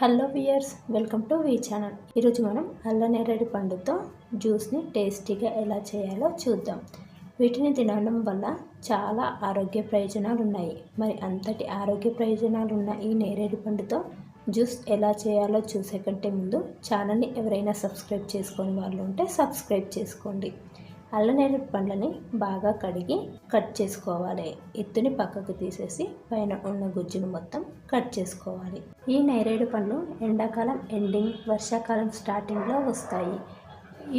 Hello viewers welcome to V channel. ఈరోజు మనం అల్లనేరేడు పండుతో జ్యూస్ని టేస్టీగా ఎలా చేయాలో చూద్దాం. వీటిని తినడం వల్ల చాలా ఆరోగ్య ప్రయోజనాలు ఉన్నాయి. మరి అంతటి ఆరోగ్య ప్రయోజనాలు ఉన్న ఈ నేరేడు పండుతో జ్యూస్ ఎలా చేయాలో చూసే కంటే ముందు ఛానల్ని ఎవరైనా సబ్స్క్రైబ్ చేసుకొని వాళ్ళు ఉంటే సబ్స్క్రైబ్ చేసుకోండి. అల్లనేరేడు పండ్లని బాగా కడిగి కట్ చేసుకోవాలి. ఎత్తుని పక్కకు తీసేసి పైన ఉన్న గుజ్జును మొత్తం కట్ చేసుకోవాలి. ఈ నేరేడు పండ్లు ఎండాకాలం ఎండింగ్ వర్షాకాలం స్టార్టింగ్లో వస్తాయి.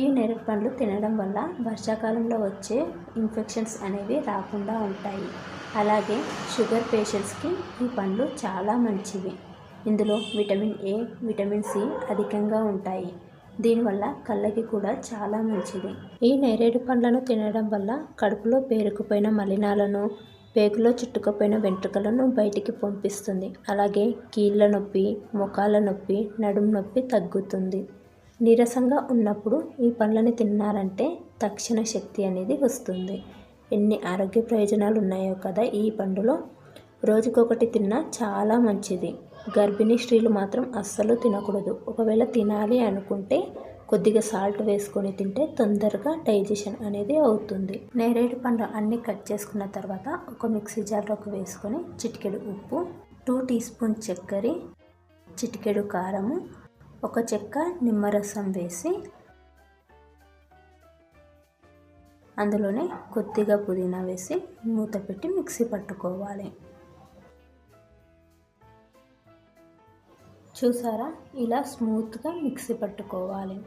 ఈ నేరేడు పండ్లు తినడం వల్ల వర్షాకాలంలో వచ్చే ఇన్ఫెక్షన్స్ అనేవి రాకుండా ఉంటాయి. అలాగే షుగర్ పేషెంట్స్కి ఈ పండ్లు చాలా మంచివి. ఇందులో విటమిన్ ఏ విటమిన్ సి అధికంగా ఉంటాయి. దీనివల్ల కళ్ళకి కూడా చాలా మంచిది. ఈ నేరేడు పండ్లను తినడం వల్ల కడుపులో పేరుకుపోయిన మలినాలను పేగులో చుట్టుకుపోయిన వెంట్రుకలను బయటికి పంపిస్తుంది. అలాగే కీళ్ళ నొప్పి ముఖాల నొప్పి నడుము నొప్పి తగ్గుతుంది. నీరసంగా ఉన్నప్పుడు ఈ పండ్లని తిన్నారంటే తక్షణ శక్తి అనేది వస్తుంది. ఎన్ని ఆరోగ్య ప్రయోజనాలు ఉన్నాయో కదా ఈ పండులో. రోజుకొకటి తిన్నా చాలా మంచిది. గర్భిణీ స్త్రీలు మాత్రం అస్సలు తినకూడదు. ఒకవేళ తినాలి అనుకుంటే కొద్దిగా సాల్ట్ వేసుకొని తింటే తొందరగా డైజెషన్ అనేది అవుతుంది. నేరేడు పండు అన్నీ కట్ చేసుకున్న తర్వాత ఒక మిక్సీ జార్లోకి వేసుకొని చిటికెడు ఉప్పు టూ టీ స్పూన్ చక్కెర చిటికెడు కారము ఒక చెక్క నిమ్మరసం వేసి అందులోనే కొద్దిగా పుదీనా వేసి మూత పెట్టి మిక్సీ పట్టుకోవాలి. చూసారా? ఇలా స్మూత్గా మిక్సీ పట్టుకోవాలి.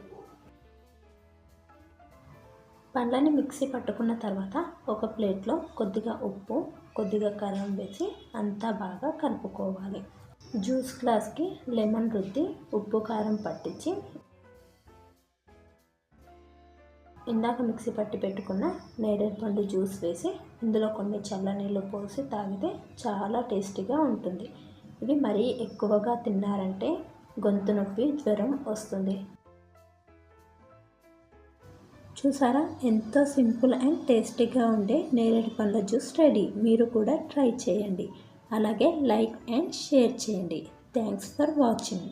పండ్లని మిక్సీ పట్టుకున్న తర్వాత ఒక ప్లేట్లో కొద్దిగా ఉప్పు కొద్దిగా కారం వేసి అంతా బాగా కలుపుకోవాలి. జ్యూస్ గ్లాస్కి లెమన్ రుద్ది ఉప్పు కారం పట్టించి ఇందాక మిక్సీ పట్టి పెట్టుకున్న నేరేడు పండు జ్యూస్ వేసి ఇందులో కొన్ని చల్లనీళ్ళు పోసి తాగితే చాలా టేస్టీగా ఉంటుంది. ఇవి మరీ ఎక్కువగా తిన్నారంటే గొంతు నొప్పి జ్వరం వస్తుంది. చూసారా? ఎంతో సింపుల్ అండ్ టేస్టీగా ఉండే నేరేడు పండ్ల జ్యూస్ రెడీ. మీరు కూడా ట్రై చేయండి. అలాగే లైక్ అండ్ షేర్ చేయండి. Thanks for watching.